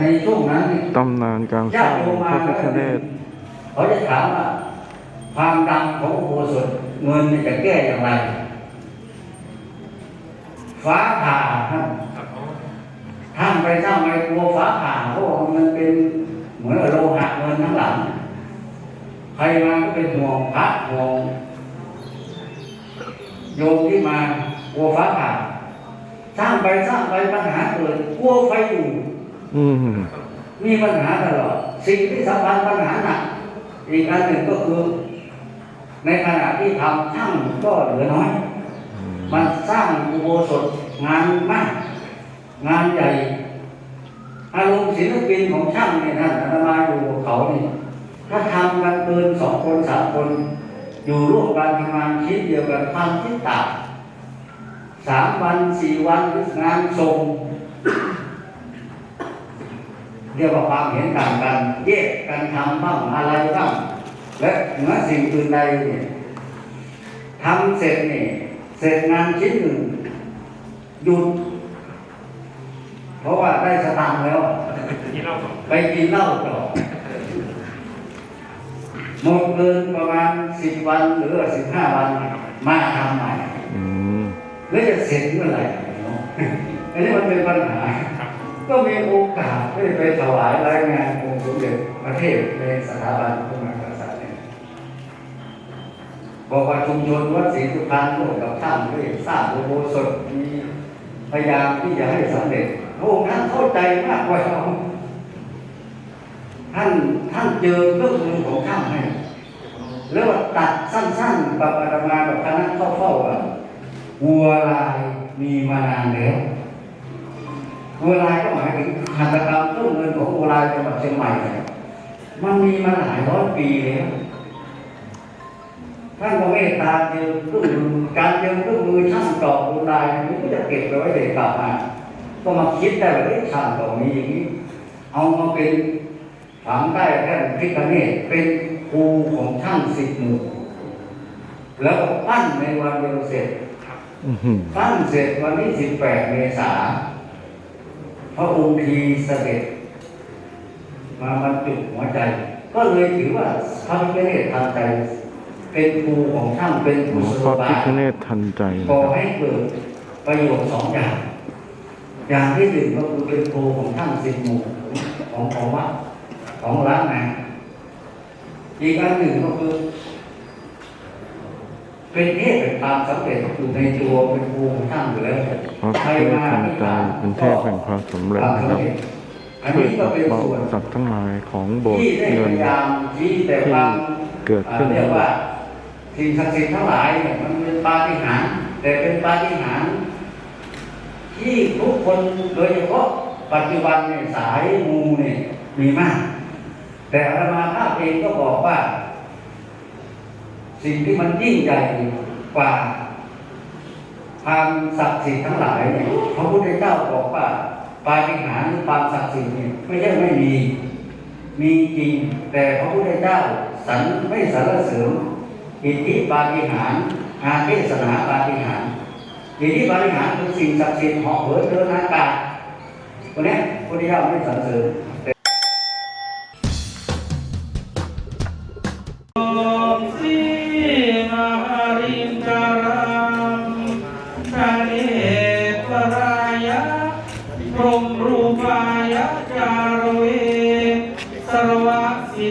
ในช่วงนั้นนี่ตำนานการสร้างพระพิฆเนศเขาจะถามว่าความดังของอุโบสถเงินนี่จะแก้อย่างไร ฟ้าผ่าท่านท่านไปสร้างไมกลัวฟ้าผ่าเพราะว่ามันเป็นเหมือนกับโลหะเงินทั้งหลัง ใครมาก็เป็นห่วงพระห่วงโยมที่มากลัวฟ้าผ่าสร้างไปสร้างไปปัญหาเกิดกลัวไฟอยู่ อืมมีปัญหาตลอดสิ่งที่สำคัญปัญหาหนักอีกอันหนึ่งก็คือ ในขณะที่ทำช่างก็เหลือน้อย มันสร้างอุโบสถงานมาก งานใหญ่ อารมณ์ศิลปินของช่างเนี่ยท่านอาตมาอยู่เขาเนี่ยถ้าทำกันเกินสองคนสามคน อยู่ร่วมกันทำงานชิ้นเดียวกันความคิดต่างสามวันสี่วันงานส่ง เรียกว่าความเห็นต่างกันแยกกันทำบ้างอะไรบ้างและเหนือสิ่งอื่นใดเนี่ยทำเสร็จนี่เสร็จงานชิ้นหนึ่งหยุด เพราะว่าได้สตางค์แล้วที่เราบอกไปกินเหล้าต่อหมดเงินประมาณสิบวันหรือสิบห้าวันมาทำใหม่อืมแล้วจะเสร็จเมื่อไหร่เนาะอันนี้มันเป็นปัญหาครับ ก็มีโอกาสได้ไปถวายรายงานองค์สมเด็จพระเทพในสถาบันพระมหากษัตริย์เนี่ยบอกว่าชุมชนวัดศรีสุพรรณร่วมกับท่านได้สร้างโบสถมีพยายามที่จะให้สำเร็จพระองค์ท่านเข้าใจมากกว่าเราท่านท่านเจอเครื่องมือของท่านให้แล้วตัดสั้นๆกับอาตมากับคณะเข้าเฝ้าว่าวัวลายมีมานานแล้ว วัวลายก็หมายถึงหัตถกรรมเครื่องเงินของวัวลายจังหวัดเชียงใหม่เนี่ยมันมีมาหลายร้อยปีแล้วท่านก็เมตตาเจอเครื่องมือการเจอเครื่องมือช่างตอกวัวลายมันก็จะเก็บไว้ไว้เลยกลับมาก็มาคิดได้ว่าเอ๊ะช่างตอกมีอย่างนี้ เอามาเป็นฝังได้แท่นพิคเนตเป็นครูของช่างสิบหมู่แล้วก็ปั้นในวันเดียวเสร็จอือหือปั้นเสร็จวันที่สิบแปดเมษา พระองค์ทีเสด็จมาบรรจุหัวใจ ก็เลยถือว่าพระพิฆเนศทันใจ เป็นครูของช่างเป็นหครูมอสพระบาพิฆเนศทันใจนะก่อให้เกิดประโยชน์สองอย่าง อย่างที่หนึ่งก็คือเป็นครูของท่านสิบหมู่ของของวัดของร้านนอีกอันหนึ่งก็คือ เป็นเทพเป็นความสำเร็จอยู่ในตัวเป็นครูของท่านอยู่แล้วพระพิฆเนศทันใจเป็นเทพแห่งความสำเร็จนะครับอันช่วยนี้ก็เป็นส่วนสัตว์ทั้งหลายของโบสถ์ที่เงินยามที่เกิดขึ้นเรียกว่าสิ่งศักดิ์สิทธิ์ทั้งหลายเนี่ยมันเป็นปาฏิหาริย์แต่เป็นปาฏิหาริย์ที่ทุกคนโดยเฉพาะปัจจุบันเนี่ยสายมูเนี่ยมีมาก แต่อาตมาภาพเองก็บอกว่า สิ่งที่มันยิ่งใหญ่กว่าความศักดิ์สิทธิ์ทั้งหลายเนี่ยพระพุทธเจ้าบอกว่าปาฏิหาริย์ความศักดิ์สิทธิ์เนี่ยไม่ใช่ไม่มี มีจริงแต่พระพุทธเจ้าสรรไม่สรรเสริญอิทธิปาฏิหาริย์อาเทศนาปาฏิหาริย์อิทธิปาฏิหาริย์คือสิ่งศักดิ์สิทธิ์เหาะเหินเดินอากาศตัวนี้พระพุทธเจ้าไม่สรรเสริญ สรวะสิ